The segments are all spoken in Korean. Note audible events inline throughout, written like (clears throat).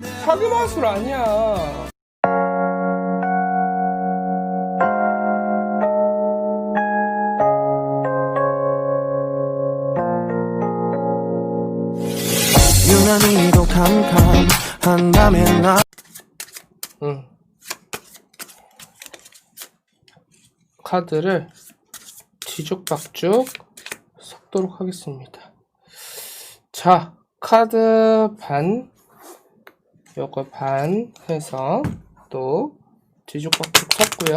사기 마술 아니야. 유난히도 캄캄한다면 나 응. 카드를 뒤죽박죽 섞도록 하겠습니다. 자, 카드 반, 요거 반 해서 또 뒤죽박죽 섞고요.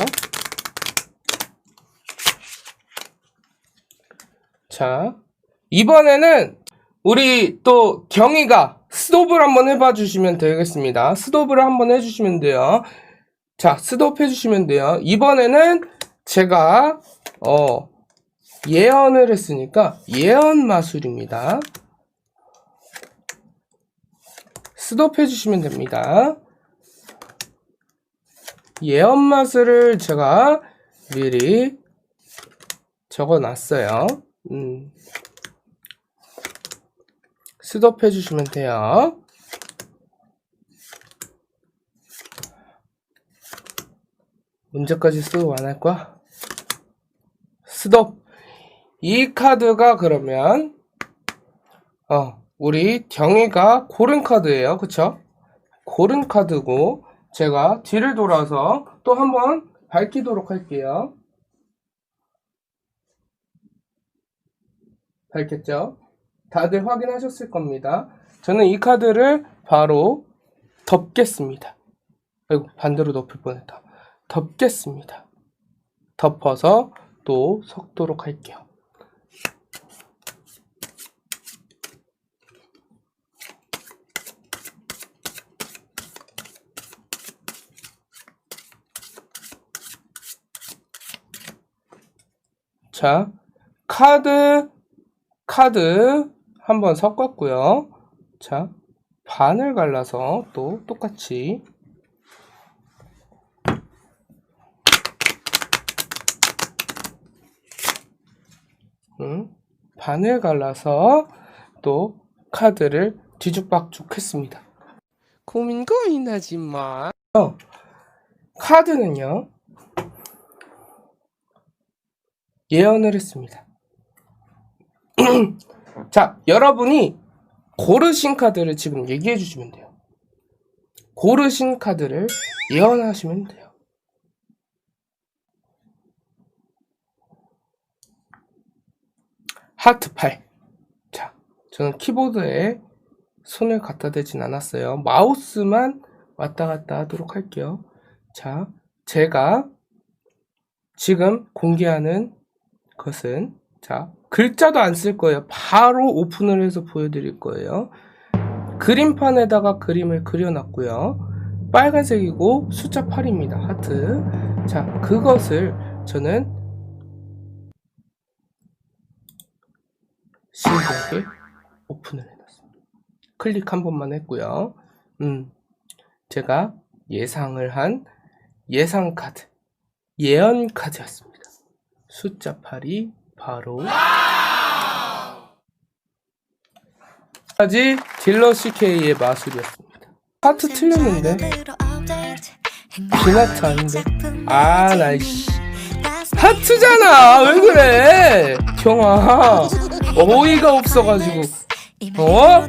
자, 이번에는 우리 또 경희가 스톱을 한번 해봐 주시면 되겠습니다. 스톱을 한번 해주시면 돼요. 자, 스톱 해주시면 돼요. 이번에는 제가 어 예언을 했으니까 예언 마술입니다. 스톱 해 주시면 됩니다. 예언 마술을 제가 미리 적어 놨어요. 음. 스톱 해 주시면 돼요. 문제까지 스톱 안 할 거야? 스톱! 이 카드가 그러면, 어, 우리 경희가 고른 카드예요. 그쵸? 고른 카드고, 제가 뒤를 돌아서 또 한번 밝히도록 할게요. 밝혔죠? 다들 확인하셨을 겁니다. 저는 이 카드를 바로 덮겠습니다. 아이고, 반대로 덮을 뻔했다. 덮겠습니다. 덮어서 또 섞도록 할게요. 자, 카드, 카드 한번 섞었고요. 자, 반을 갈라서 또 똑같이 음, 반을 갈라서 또 카드를 뒤죽박죽 했습니다. 고민 고민 하지 마. 어, 카드는요, 예언을 했습니다. (clears throat) 자, 여러분이 고르신 카드를 지금 얘기해 주시면 돼요. 고르신 카드를 예언하시면 돼요. 하트 8. 자, 저는 키보드에 손을 갖다 대진 않았어요. 마우스만 왔다 갔다 하도록 할게요. 자, 제가 지금 공개하는 것은 자, 글자도 안 쓸 거예요. 바로 오픈을 해서 보여드릴 거예요. 그림판에다가 그림을 그려놨고요. 빨간색이고 숫자 8입니다. 하트. 자, 그것을 저는 신기하게 오픈을 해놨습니다. 클릭 한 번만 했고요. 음, 제가 예상을 한 예상 카드, 예언 카드였습니다. 숫자 8이 바로 까지 딜러 CK의 마술이었습니다. 하트 틀렸는데? 아닌데? 아 나이씨. 하트잖아! 왜 그래? 경아. 어이가 없어가지고. 어?